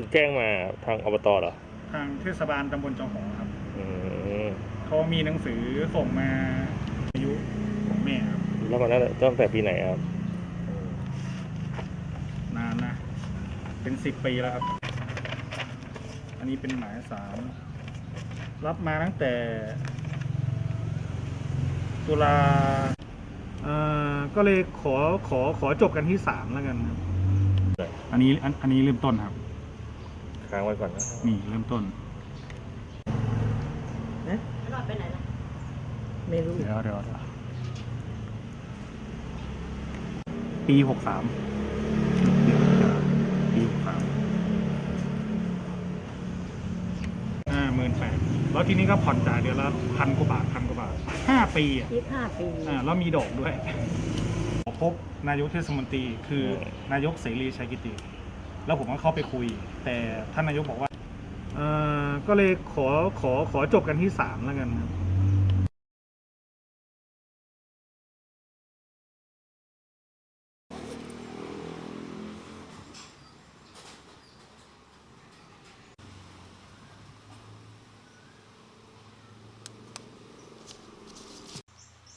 ถูกแจ้งมาทางอบตเหรอทางเทศบาลตำบลจอหอครับอืมเขามีหนังสือส่งมาอายุของแม่ครับแล้วมันตั้งแต่ตั้งแต่ปีไหนครับนานนะ เป็นสิบปีแล้วครับ อันนี้เป็นหมายสารรับมาตั้งแต่ ตุลาเอ่อก็เลยขอขอขอจบกันที่สามแล้วกันครับ อันนี้อันอันนี้เริ่มต้นครับ ค้างไว้ก่อนนะนี่เริ่มต้นรอดไปไหนล่ะไม่รู้ เดี๋ยวเดี๋ยวเดี๋ยวปีหกสามปีหกสามห้าหมื่นแปดแล้วทีนี้ก็ผ่อนจ่ายเดือนละพันกว่าบาทพันกว่าบาทห้าปีอะยี่ห้าปี อ่าแล้วมีดอกด้วยขอพบนายกเทศมนตรี คือนายกเสรีชัยกิติ แล้วผมก็เข้าไปคุย แต่ท่านนายกบอกว่าเอ่อก็เลยขอขอขอจบกันที่สามแล้วกันครับ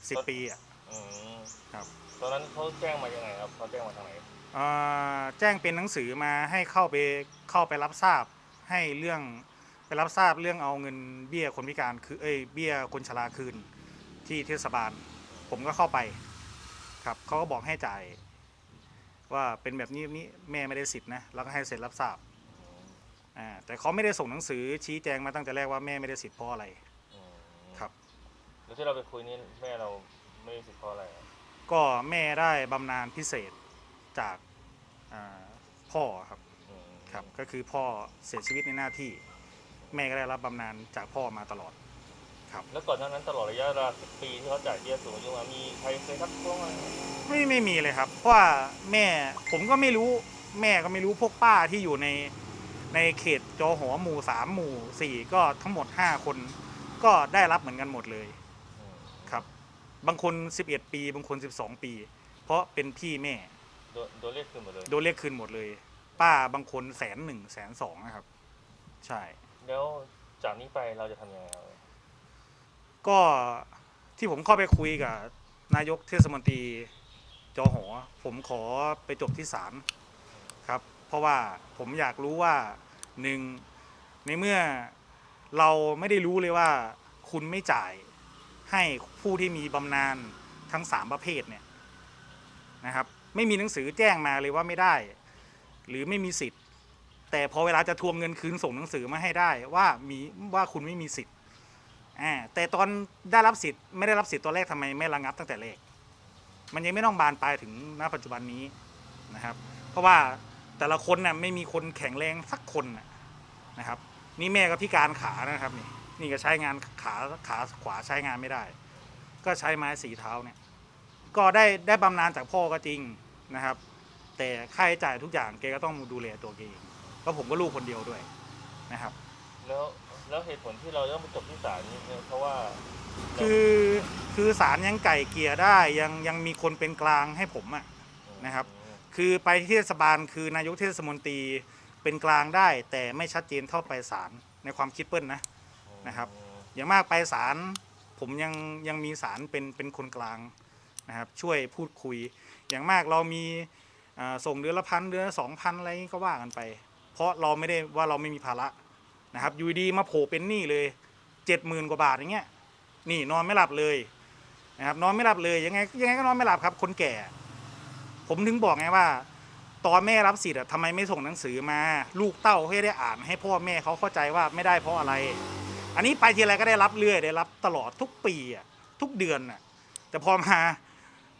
สิบปีอะ อืมครับ ตอนนั้นเขาแจ้งมายังไงครับเขาแจ้งมาทางไหนเอ่อ แจ้งเป็นหนังสือมาให้เข้าไปเข้าไปรับทราบให้เรื่องไปรับทราบเรื่องเอาเงินเบี้ยคนพิการคือเอ้ยเบี้ยคนชราคืนที่เทศบาล ผมก็เข้าไปครับเขาก็บอกให้จ่าย ว่าเป็นแบบนี้นี้แม่ไม่ได้สิทธินะแล้วก็ให้เซ็นรับทราบอ่าแต่เขาไม่ได้ส่งหนังสือชี้แจงมาตั้งแต่แรกว่าแม่ไม่ได้สิทธิ์เพราะอะไร อืมครับ แล้วที่เราไปคุยนี่แม่เราไม่ได้สิทธิ์เพราะอะไรครับก็แม่ได้บำนาญพิเศษ จากอ่าพ่อครับอืมครับก็คือพ่อเสียชีวิตในหน้าที่ แม่ก็ได้รับบำนาญจากพ่อมาตลอดครับแล้วก่อนหน้านั้นตลอดระยะเวลาสิบปีที่เขาจ่ายเบี้ยสูงอายุมามีใครเคยทักท้วงอะไรไหมไม่ไม่มีเลยครับ เพราะว่าแม่ผมก็ไม่รู้แม่ก็ไม่รู้พวกป้าที่อยู่ในในเขตจอหอหมู่สามหมู่สี่ก็ทั้งหมดห้าคนก็ได้รับเหมือนกันหมดเลยอืมครับ บางคน11ปี บางคน12ปี เพราะเป็นพี่แม่ โดนโดนเรียกคืนหมดเลยโดนเรียกคืนหมดเลย ป้าบางคนแสนหนึ่งแสนสองนะครับ ใช่ แล้วจากนี้ไปเราจะทำยังไงครับก็ที่ผมเข้าไปคุยกับนายกเทศมนตรีจอหอ ผมขอไปจบที่ศาลครับ เพราะว่าผมอยากรู้ว่าหนึ่งในเมื่อเราไม่ได้รู้เลยว่า คุณไม่จ่ายให้ผู้ที่มีบำนาญทั้งสามประเภทเนี่ยนะครับ ไม่มีหนังสือแจ้งมาเลยว่าไม่ได้ หรือไม่มีสิทธิ์ แต่พอเวลาจะทวงเงินคืนส่งหนังสือมาให้ได้ว่ามีว่าคุณไม่มีสิทธิ์อ่าแต่ตอนได้รับสิทธิ์ไม่ได้รับสิทธิ์ตอนแรกทำไมไม่ระงับตั้งแต่แรกมันยังไม่ต้องบานปลายถึงณปัจจุบันนี้นะครับ เพราะว่าแต่ละคนน่ะไม่มีคนแข็งแรงสักคนนะครับ นี่แม่ก็พิการขานะครับนี่นี่ก็ใช้งานขาขาขวาใช้งานไม่ได้ ก็ใช้ไม้สีเท้าเนี่ย ก็ได้ได้บำนาญจากพ่อก็จริง นะครับ แต่ค่าใช้จ่ายทุกอย่างแกก็ต้องดูแลตัวแกเองเพราะผมก็ลูกคนเดียวด้วยนะครับ แล้วแล้วเหตุผลที่เราต้องไปจบที่ศาลนี่เนี่ยเพราะว่าคือคือศาลยังไก่เกลี่ยได้ยังยังมีคนเป็นกลางให้ผมอะนะครับ คือไปที่เทศบาลคือนายกเทศมนตรีเป็นกลางได้ แต่ไม่ชัดเจนเท่าไปศาลในความคิดเปิ้ลนะนะครับ อย่างมากไปศาลผมยังยังมีศาลเป็นเป็นคนกลาง นะครับช่วยพูดคุย อย่างมากเรามีส่งเดือนละพันเดือนละสองพันอะไรก็ว่ากันไป เพราะเราไม่ได้ว่าเราไม่มีภาระนะครับอยู่ดีมาโผล่เป็นหนี้เลยเจ็ดหมื่นกว่าบาทอย่างเงี้ยนี่นอนไม่หลับเลยนะครับนอนไม่หลับเลยยังไงยังไงก็นอนไม่หลับครับคนแก่ ผมถึงบอกไงว่า ตอนแม่รับสิทธิ์อะทำไมไม่ส่งหนังสือมา ลูกเต้าให้ได้อ่านให้พ่อแม่เขาเข้าใจว่าไม่ได้เพราะอะไร อันนี้ไปทีไรก็ได้รับเรื่อยได้รับตลอดทุกปีอะทุกเดือนน่ะแต่พอมา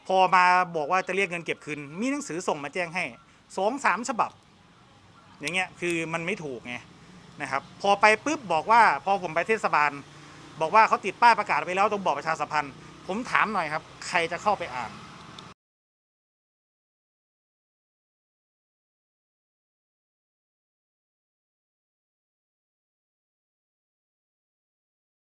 พอมาบอกว่าจะเรียกเงินเก็บคืน มีหนังสือส่งมาแจ้งให้สองสามฉบับ อย่างเงี้ยคือมันไม่ถูกไงนะครับ พอไปปุ๊บบอกว่าพอผมไปเทศบาล บอกว่าเขาติดป้ายประกาศไปแล้วตรงบอกประชาสัมพันธ์ ผมถามหน่อยครับ ใครจะเข้าไปอ่าน